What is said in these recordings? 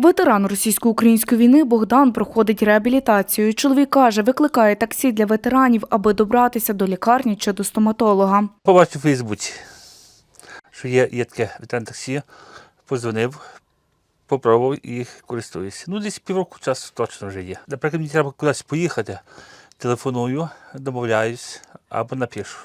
Ветеран російсько-української війни Богдан проходить реабілітацію. Чоловік каже, викликає таксі для ветеранів, аби добратися до лікарні чи до стоматолога. Побачив у Фейсбуці, що є, є таке ветеран таксі, позвонив, попробував і користуюся. Ну, десь півроку часу точно вже є. Наприклад, мені треба кудись поїхати, телефоную, домовляюсь або напишу.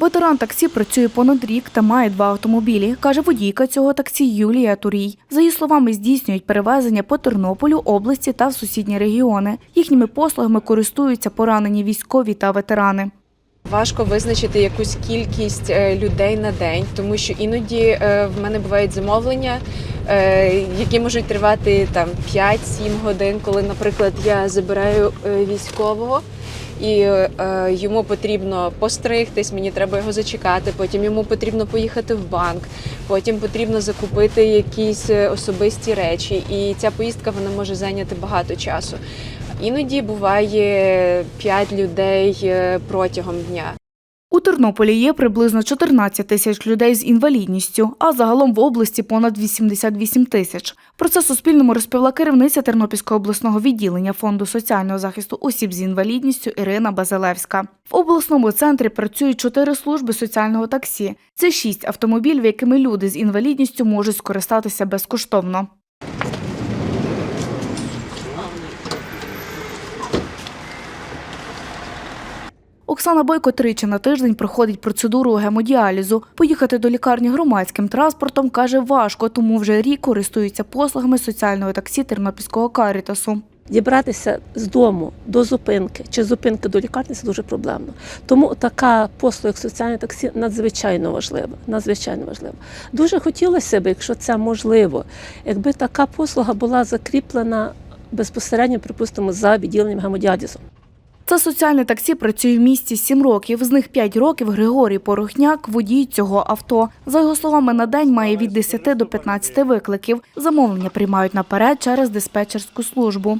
Ветеран таксі працює понад рік та має два автомобілі, каже водійка цього таксі Юлія Турій. За її словами, здійснюють перевезення по Тернополю, області та в сусідні регіони. Їхніми послугами користуються поранені військові та ветерани. Важко визначити якусь кількість е, людей на день, тому що іноді е, в мене бувають замовлення, е, які можуть тривати там 5-7 годин, коли, наприклад, я забираю військового. І е, йому потрібно постригтись, мені треба його зачекати. Потім йому потрібно поїхати в банк, потім потрібно закупити якісь е, особисті речі. І ця поїздка вона може зайняти багато часу. Іноді буває 5 людей е, протягом дня. У Тернополі є приблизно 14 тисяч людей з інвалідністю, а загалом в області понад 88 тисяч. Про це Суспільному розповіла керівниця Тернопільського обласного відділення Фонду соціального захисту осіб з інвалідністю Ірина Базилевська. В обласному центрі працюють чотири служби соціального таксі. Це шість автомобілів, якими люди з інвалідністю можуть скористатися безкоштовно. Оксана Бойко тричі на тиждень проходить процедуру гемодіалізу. Поїхати до лікарні громадським транспортом каже важко, тому вже рік користується послугами соціального таксі Тернопільського карітасу. Дібратися з дому до зупинки чи зупинки до лікарні це дуже проблемно. Тому така послуга, як соціальне таксі, надзвичайно важлива. Надзвичайно важлива. Дуже хотілося б, якщо це можливо, якби така послуга була закріплена безпосередньо, припустимо, за відділенням гемодіалізу. Це соціальне таксі працює в місті 7 років. З них 5 років Григорій Порохняк – водій цього авто. За його словами, на день має від 10 до 15 викликів. Замовлення приймають наперед через диспетчерську службу.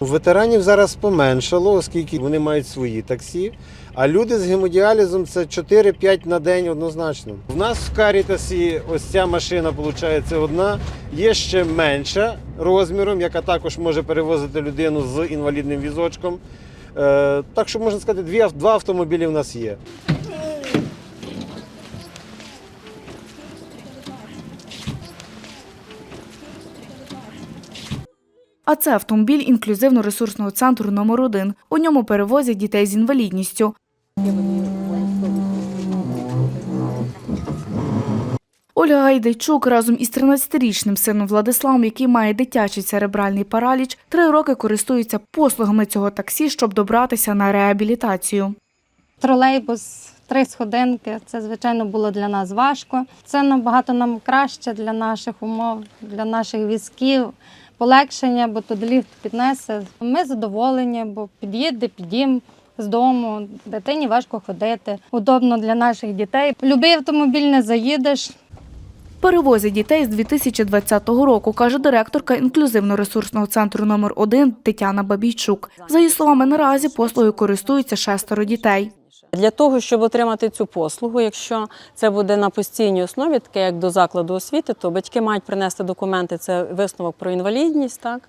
Ветеранів зараз поменшало, оскільки вони мають свої таксі. А люди з гемодіалізом це 4-5 на день однозначно. У нас в Карітасі ось ця машина, виходить, одна. Є ще менша розміром, яка також може перевозити людину з інвалідним візочком. Е, так що можна сказати, дві, два автомобілі в нас є. А це автомобіль інклюзивно-ресурсного центру номер 1 У ньому перевозять дітей з інвалідністю. Ольга Гайдайчук разом із 13-річним сином Владиславом, який має дитячий церебральний параліч, три роки користується послугами цього таксі, щоб добратися на реабілітацію. Тролейбус, три сходинки. Це, звичайно, було для нас важко. Це набагато нам краще для наших умов, для наших візків. Полегшення, бо тут ліфт піднесе. Ми задоволені, бо під'їде, під'їм з дому. Дитині важко ходити. Удобно для наших дітей. Любий автомобіль не заїдеш. Перевозять дітей з 2020 року, каже директорка інклюзивно-ресурсного центру номер 1 Тетяна Бабійчук. За її словами, наразі послугою користуються шестеро дітей. Для того, щоб отримати цю послугу, якщо це буде на постійній основі, таке як до закладу освіти, то батьки мають принести документи, це висновок про інвалідність, так,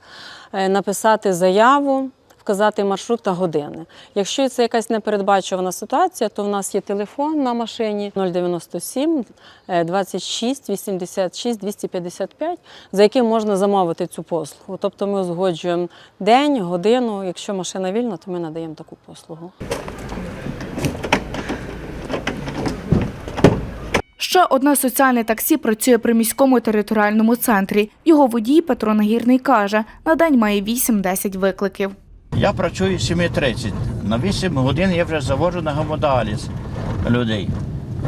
е, написати заяву, вказати маршрут та години. Якщо це якась непередбачувана ситуація, то в нас є телефон на машині 097 е, 26 86 255, за яким можна замовити цю послугу. Тобто ми узгоджуємо день, годину. Якщо машина вільна, то ми надаємо таку послугу. Ще одне соціальне таксі працює при міському територіальному центрі. Його водій Петро Нагірний каже, на день має 8-10 викликів. Я працюю 7.30. На 8 годин я вже заводжу на гемодіаліз людей.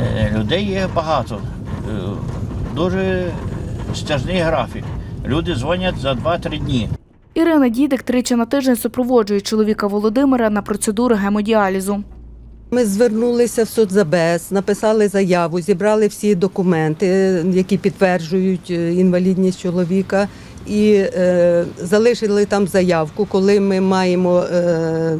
Е, Людей є багато. Е, Дуже стяжний графік. Люди дзвонять за 2-3 дні. Ірина Дідик тричі на тиждень супроводжує чоловіка Володимира на процедуру гемодіалізу. Ми звернулися в соцзабез, написали заяву, зібрали всі документи, які підтверджують е, інвалідність чоловіка, і е, залишили там заявку, коли ми маємо е,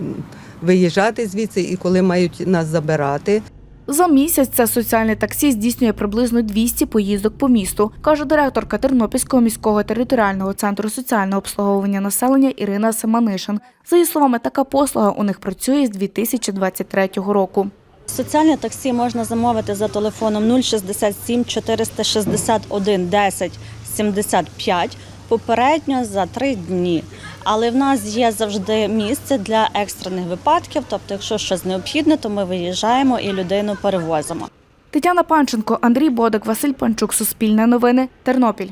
виїжджати звідси і коли мають нас забирати. За місяць це соціальне таксі здійснює приблизно 200 поїздок по місту, каже директорка Тернопільського міського територіального центру соціального обслуговування населення Ірина Семанишин. За її словами, така послуга у них працює з 2023 року. Соціальне таксі можна замовити за телефоном 067 461 10 75 попередньо за три дні. Але в нас є завжди місце для екстрених випадків. Тобто, якщо щось необхідне, то ми виїжджаємо і людину перевозимо. Тетяна Панченко, Андрій Бодик, Василь Панчук, Суспільне новини, Тернопіль.